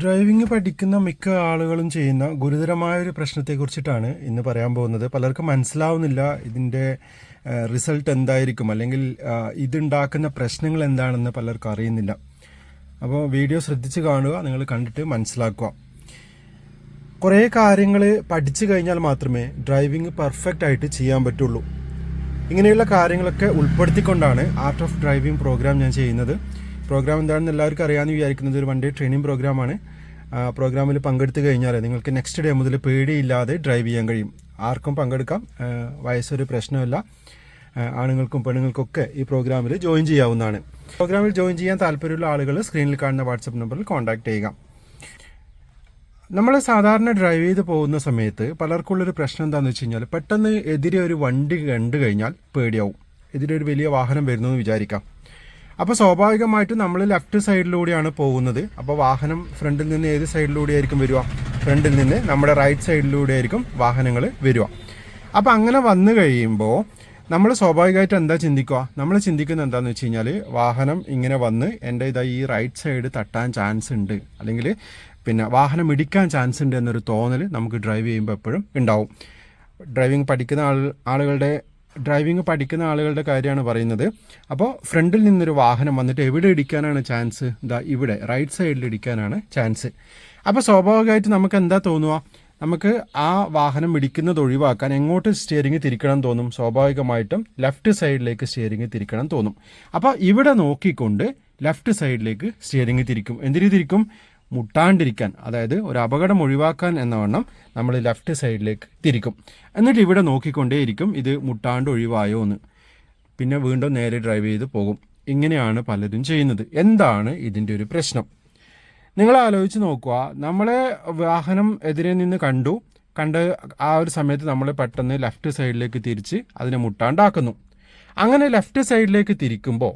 Driving പഠിക്കുന്ന മിക്ക ആളുകളും ചെയ്യുന്ന ഗുരുതരമായ ഒരു പ്രശ്നത്തെക്കുറിച്ചിട്ടാണ് ഇന്ന് പറയാൻ പോകുന്നത്. പലർക്കും മനസ്സിലാവുന്നില്ല ഇതിന്റെ റിസൾട്ട് എന്തായിരിക്കും അല്ലെങ്കിൽ ഇതുണ്ടാക്കുന്ന പ്രശ്നങ്ങൾ എന്താണെന്ന് പലർക്കും അറിയുന്നില്ല. അപ്പോൾ വീഡിയോ ശ്രദ്ധിച്ച് കാണുക നിങ്ങൾ കണ്ടിട്ട് മനസ്സിലാക്കുക. കുറേ കാര്യങ്ങൾ പഠിച്ചു കഴിഞ്ഞാൽ മാത്രമേ ഡ്രൈവിംഗ് പെർഫെക്റ്റ് ആയിട്ട് ചെയ്യാൻ പറ്റുള്ളൂ. ഇങ്ങനെയുള്ള കാര്യങ്ങളൊക്കെ ഉൾപ്പെടുത്തിക്കൊണ്ടാണ് ആർട്ട് ഓഫ് ഡ്രൈവിംഗ് പ്രോഗ്രാം ഞാൻ ചെയ്യുന്നത്. പ്രോഗ്രാം എന്താണെന്ന് എല്ലാവർക്കും അറിയാമെന്ന് വിചാരിക്കുന്നത് ഒരു വൺ ഡേ ട്രെയിനിങ് പ്രോഗ്രാമാണ് പ്രോഗ്രാമിൽ പങ്കെടുത്തു കഴിഞ്ഞാൽ നിങ്ങൾക്ക് നെക്സ്റ്റ് ഡേ മുതൽ പേടിയില്ലാതെ ഡ്രൈവ് ചെയ്യാൻ കഴിയും. ആർക്കും പങ്കെടുക്കാം. വയസ്സൊരു പ്രശ്നമല്ല. ആണുങ്ങൾക്കും പെണ്ണുങ്ങൾക്കൊക്കെ ഈ പ്രോഗ്രാമിൽ ജോയിൻ ചെയ്യാവുന്നതാണ്. പ്രോഗ്രാമിൽ ജോയിൻ ചെയ്യാൻ താല്പര്യമുള്ള ആളുകൾ സ്ക്രീനിൽ കാണുന്ന വാട്സപ്പ് നമ്പറിൽ കോൺടാക്ട് ചെയ്യുക. നമ്മൾ സാധാരണ ഡ്രൈവ് ചെയ്ത് പോകുന്ന സമയത്ത് പലർക്കുള്ളൊരു പ്രശ്നം എന്താണെന്ന് വെച്ച് കഴിഞ്ഞാൽ പെട്ടെന്ന് എതിരെ ഒരു വണ്ടി കണ്ടു കഴിഞ്ഞാൽ പേടിയാവും. എതിരെ ഒരു വലിയ വാഹനം വരുന്നു എന്ന് വിചാരിക്കാം. അപ്പോൾ സ്വാഭാവികമായിട്ടും നമ്മൾ ലെഫ്റ്റ് സൈഡിലൂടെയാണ് പോകുന്നത്. അപ്പോൾ വാഹനം ഫ്രണ്ടിൽ നിന്ന് ഏത് സൈഡിലൂടെ ആയിരിക്കും വരിക? ഫ്രണ്ടിൽ നിന്ന് നമ്മുടെ റൈറ്റ് സൈഡിലൂടെ ആയിരിക്കും വാഹനങ്ങൾ വരിക. അപ്പോൾ അങ്ങനെ വന്നു കഴിയുമ്പോൾ നമ്മൾ സ്വാഭാവികമായിട്ട് എന്താ ചിന്തിക്കുക? നമ്മൾ ചിന്തിക്കുന്നത് എന്താണെന്ന് വെച്ച് കഴിഞ്ഞാൽ വാഹനം ഇങ്ങനെ വന്ന് എന്റെ ഇതാ ഈ റൈറ്റ് സൈഡ് തട്ടാൻ ചാൻസ് ഉണ്ട്. അല്ലെങ്കിൽ പിന്നെ വാഹനം ഇടിക്കാൻ ചാൻസ് ഉണ്ട് എന്നൊരു തോന്നൽ നമുക്ക് ഡ്രൈവ് ചെയ്യുമ്പോൾ എപ്പോഴും ഉണ്ടാവും. ഡ്രൈവിംഗ് പഠിക്കുന്ന ആൾ ആളുകളുടെ ഡ്രൈവിംഗ് പഠിക്കുന്ന ആളുകളുടെ കാര്യമാണ് പറയുന്നത്. അപ്പോൾ ഫ്രണ്ടിൽ നിന്നൊരു വാഹനം വന്നിട്ട് എവിടെ ഇടിക്കാനാണ് ചാൻസ്? ഇതാ ഇവിടെ റൈറ്റ് സൈഡിൽ ഇടിക്കാനാണ് ചാൻസ്. അപ്പോൾ സ്വാഭാവികമായിട്ട് നമുക്ക് എന്താ തോന്നുക? നമുക്ക് ആ വാഹനം ഇടിക്കുന്നത് ഒഴിവാക്കാൻ എങ്ങോട്ട് സ്റ്റിയറിംഗ് തിരിക്കണം തോന്നും? സ്വാഭാവികമായിട്ടും ലെഫ്റ്റ് സൈഡിലേക്ക് സ്റ്റിയറിംഗ് തിരിക്കണം തോന്നും. അപ്പോൾ ഇവിടെ നോക്കിക്കൊണ്ട് ലെഫ്റ്റ് സൈഡിലേക്ക് സ്റ്റിയറിംഗ് തിരിക്കും. എന്തിനു തിരിക്കും? മുട്ടാണ്ടിരിക്കാൻ അതായത് ഒരു അപകടം ഒഴിവാക്കാൻ എന്ന വണ്ണം നമ്മൾ ലെഫ്റ്റ് സൈഡിലേക്ക് തിരിക്കും. എന്നിട്ട് ഇവിടെ നോക്കിക്കൊണ്ടേയിരിക്കും ഇത് മുട്ടാണ്ട് ഒഴിവായോ എന്ന്. പിന്നെ വീണ്ടും നേരെ ഡ്രൈവ് ചെയ്ത് പോകും. ഇങ്ങനെയാണ് പലരും ചെയ്യുന്നത്. എന്താണ് ഇതിന്റെ ഒരു പ്രശ്നം? നിങ്ങൾ ആലോചിച്ച് നോക്കുക. നമ്മളെ വാഹനം എതിരെ നിന്ന് കണ്ടു. കണ്ട് ആ ഒരു സമയത്ത് നമ്മൾ പെട്ടെന്ന് ലെഫ്റ്റ് സൈഡിലേക്ക് തിരിച്ച് അതിനെ മുട്ടാണ്ടാക്കുന്നു. അങ്ങനെ ലെഫ്റ്റ് സൈഡിലേക്ക് തിരിക്കുമ്പോൾ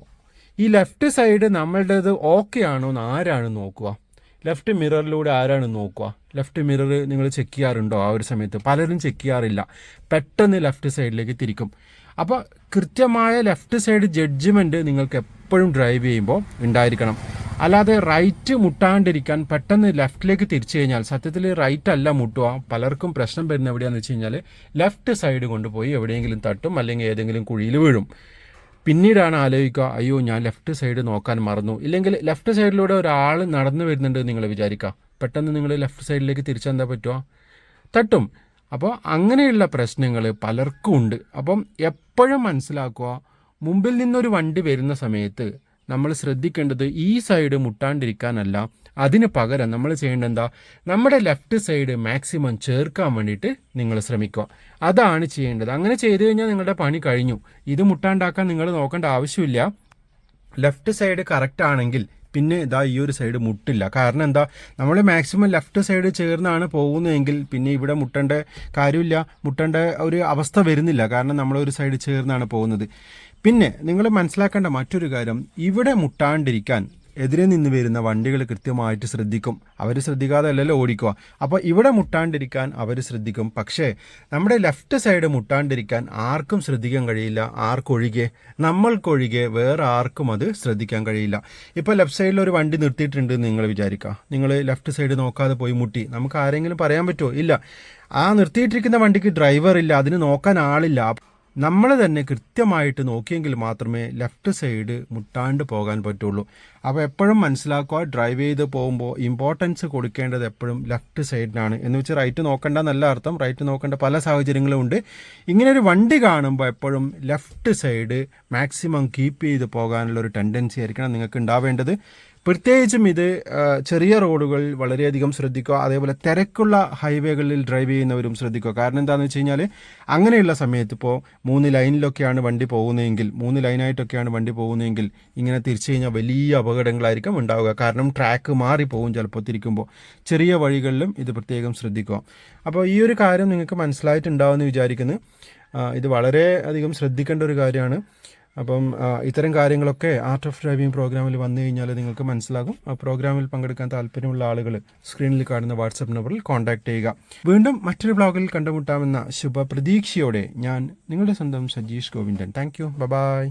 ഈ ലെഫ്റ്റ് സൈഡ് നമ്മളുടേത് ഓക്കെ ആണോ എന്ന് ആരാണ് നോക്കുക? ലെഫ്റ്റ് മിററിലൂടെ ആരാണ് നോക്കുക? ലെഫ്റ്റ് മിറർ നിങ്ങൾ ചെക്ക് ചെയ്യാറുണ്ടോ ആ ഒരു സമയത്ത്? പലരും ചെക്ക് ചെയ്യാറില്ല. പെട്ടെന്ന് ലെഫ്റ്റ് സൈഡിലേക്ക് തിരിക്കും. അപ്പോൾ കൃത്യമായ ലെഫ്റ്റ് സൈഡ് ജഡ്ജ്മെന്റ് നിങ്ങൾക്ക് എപ്പോഴും ഡ്രൈവ് ചെയ്യുമ്പോൾ ഉണ്ടായിരിക്കണം. അല്ലാതെ റൈറ്റ് മുട്ടാണ്ടിരിക്കാൻ പെട്ടെന്ന് ലെഫ്റ്റിലേക്ക് തിരിച്ചു കഴിഞ്ഞാൽ സത്യത്തിൽ റൈറ്റ് അല്ല മുട്ടുക. പലർക്കും പ്രശ്നം വരുന്ന എവിടെയാണെന്ന് വെച്ച് കഴിഞ്ഞാൽ ലെഫ്റ്റ് സൈഡ് കൊണ്ടുപോയി എവിടെയെങ്കിലും തട്ടും അല്ലെങ്കിൽ ഏതെങ്കിലും കുഴിയിൽ വീഴും. പിന്നീടാണ് ആലോചിക്കുക അയ്യോ ഞാൻ ലെഫ്റ്റ് സൈഡ് നോക്കാൻ മറന്നു. ഇല്ലെങ്കിൽ ലെഫ്റ്റ് സൈഡിലൂടെ ഒരാൾ നടന്നു വരുന്നുണ്ട് നിങ്ങൾ വിചാരിക്കുക. പെട്ടെന്ന് നിങ്ങൾ ലെഫ്റ്റ് സൈഡിലേക്ക് തിരിച്ചെന്താ പറ്റുക? തട്ടും. അപ്പോൾ അങ്ങനെയുള്ള പ്രശ്നങ്ങൾ പലർക്കും ഉണ്ട്. അപ്പം എപ്പോഴും മനസ്സിലാക്കുക മുമ്പിൽ നിന്നൊരു വണ്ടി വരുന്ന സമയത്ത് നമ്മൾ ശ്രദ്ധിക്കേണ്ടത് ഈ സൈഡ് മുട്ടാണ്ടിരിക്കാനല്ല. അതിന് പകരം നമ്മൾ ചെയ്യേണ്ടത് എന്താ നമ്മുടെ ലെഫ്റ്റ് സൈഡ് മാക്സിമം ചേർക്കാൻ വേണ്ടിയിട്ട് നിങ്ങൾ ശ്രമിക്കുക. അതാണ് ചെയ്യേണ്ടത്. അങ്ങനെ ചെയ്തു കഴിഞ്ഞാൽ നിങ്ങളുടെ പണി കഴിഞ്ഞു. ഇത് മുട്ടാണ്ടാക്കാൻ നിങ്ങൾ നോക്കേണ്ട ആവശ്യമില്ല. ലെഫ്റ്റ് സൈഡ് കറക്റ്റ് ആണെങ്കിൽ പിന്നെ ഇതാ ഈ ഒരു സൈഡ് മുട്ടില്ല. കാരണം എന്താ? നമ്മൾ മാക്സിമം ലെഫ്റ്റ് സൈഡ് ചേർന്നാണ് പോകുന്നതെങ്കിൽ പിന്നെ ഇവിടെ മുട്ടേണ്ട കാര്യമില്ല. മുട്ടേണ്ട ഒരു അവസ്ഥ വരുന്നില്ല. കാരണം നമ്മൾ ഒരു സൈഡ് ചേർന്നാണ് പോകുന്നത്. പിന്നെ നിങ്ങൾ മനസ്സിലാക്കേണ്ട മറ്റൊരു കാര്യം. ഇവിടെ മുട്ടാണ്ടിരിക്കാൻ എതിരെ നിന്ന് വരുന്ന വണ്ടികൾ കൃത്യമായിട്ട് ശ്രദ്ധിക്കും. അവർ ശ്രദ്ധിക്കാതെ അല്ലല്ലോ ഓടിക്കുക. അപ്പോൾ ഇവിടെ മുട്ടാണ്ടിരിക്കാൻ അവർ ശ്രദ്ധിക്കും. പക്ഷേ നമ്മുടെ ലെഫ്റ്റ് സൈഡ് മുട്ടാണ്ടിരിക്കാൻ ആർക്കും ശ്രദ്ധിക്കാൻ കഴിയില്ല. ആർക്കൊഴികെ നമ്മൾക്കൊഴികെ വേറെ ആർക്കും അത് ശ്രദ്ധിക്കാൻ കഴിയില്ല. ഇപ്പോൾ ലെഫ്റ്റ് സൈഡിൽ ഒരു വണ്ടി നിർത്തിയിട്ടുണ്ട് നിങ്ങൾ വിചാരിക്കുക. നിങ്ങൾ ലെഫ്റ്റ് സൈഡ് നോക്കാതെ പോയി മുട്ടി. നമുക്ക് ആരെങ്കിലും പറയാൻ പറ്റുമോ? ഇല്ല. ആ നിർത്തിയിട്ടിരിക്കുന്ന വണ്ടിക്ക് ഡ്രൈവർ ഇല്ല. അതിന് നോക്കാൻ ആളില്ല. നമ്മൾ തന്നെ കൃത്യമായിട്ട് നോക്കിയെങ്കിൽ മാത്രമേ ലെഫ്റ്റ് സൈഡ് മുട്ടാണ്ട് പോകാൻ പറ്റുള്ളൂ. അപ്പോൾ എപ്പോഴും മനസ്സിലാക്കുക ഡ്രൈവ് ചെയ്ത് പോകുമ്പോൾ ഇമ്പോർട്ടൻസ് കൊടുക്കേണ്ടത് എപ്പോഴും ലെഫ്റ്റ് സൈഡിനാണ് എന്ന് വെച്ച് റൈറ്റ് നോക്കേണ്ട നല്ല അർത്ഥം. റൈറ്റ് നോക്കേണ്ട പല സാഹചര്യങ്ങളും ഉണ്ട്. ഇങ്ങനെ ഒരു വണ്ടി കാണുമ്പോൾ എപ്പോഴും ലെഫ്റ്റ് സൈഡ് മാക്സിമം കീപ്പ് ചെയ്ത് പോകാനുള്ള ഒരു ടെൻഡൻസി ആയിരിക്കണം നിങ്ങൾക്ക് ഉണ്ടാവേണ്ടത്. പ്രത്യേകിച്ചും ഇത് ചെറിയ റോഡുകൾ വളരെയധികം ശ്രദ്ധിക്കുക. അതേപോലെ തിരക്കുള്ള ഹൈവേകളിൽ ഡ്രൈവ് ചെയ്യുന്നവരും ശ്രദ്ധിക്കുക. കാരണം എന്താണെന്ന് വെച്ച് കഴിഞ്ഞാൽ അങ്ങനെയുള്ള സമയത്ത് ഇപ്പോൾ മൂന്ന് ലൈനിലൊക്കെയാണ് വണ്ടി പോകുന്നതെങ്കിൽ മൂന്ന് ലൈനായിട്ടൊക്കെയാണ് വണ്ടി പോകുന്നതെങ്കിൽ ഇങ്ങനെ തിരിച്ചു കഴിഞ്ഞാൽ വലിയ അപകടങ്ങളായിരിക്കും ഉണ്ടാവുക. കാരണം ട്രാക്ക് മാറിപ്പോകും ചിലപ്പോൾ തിരിക്കുമ്പോൾ ചെറിയ വഴികളിലും ഇത് പ്രത്യേകം ശ്രദ്ധിക്കുക. അപ്പോൾ ഈ ഒരു കാര്യം നിങ്ങൾക്ക് മനസ്സിലായിട്ടുണ്ടാവുമെന്ന് വിചാരിക്കുന്നു. ഇത് വളരെ അധികം ശ്രദ്ധിക്കേണ്ട ഒരു കാര്യമാണ്. അപ്പം ഇത്തരം കാര്യങ്ങളൊക്കെ ആർട്ട് ഓഫ് ഡ്രൈവിംഗ് പ്രോഗ്രാമിൽ വന്നു കഴിഞ്ഞാൽ നിങ്ങൾക്ക് മനസ്സിലാകും. ആ പ്രോഗ്രാമിൽ പങ്കെടുക്കാൻ താല്പര്യമുള്ള ആളുകൾ സ്ക്രീനിൽ കാണുന്ന വാട്സപ്പ് നമ്പറിൽ കോൺടാക്ട് ചെയ്യുക. വീണ്ടും മറ്റൊരു ബ്ലോഗിൽ കണ്ടുമുട്ടാമെന്ന ശുഭപ്രതീക്ഷയോടെ ഞാൻ നിങ്ങളുടെ സ്വന്തം Sajeesh Govindan. Thank you bye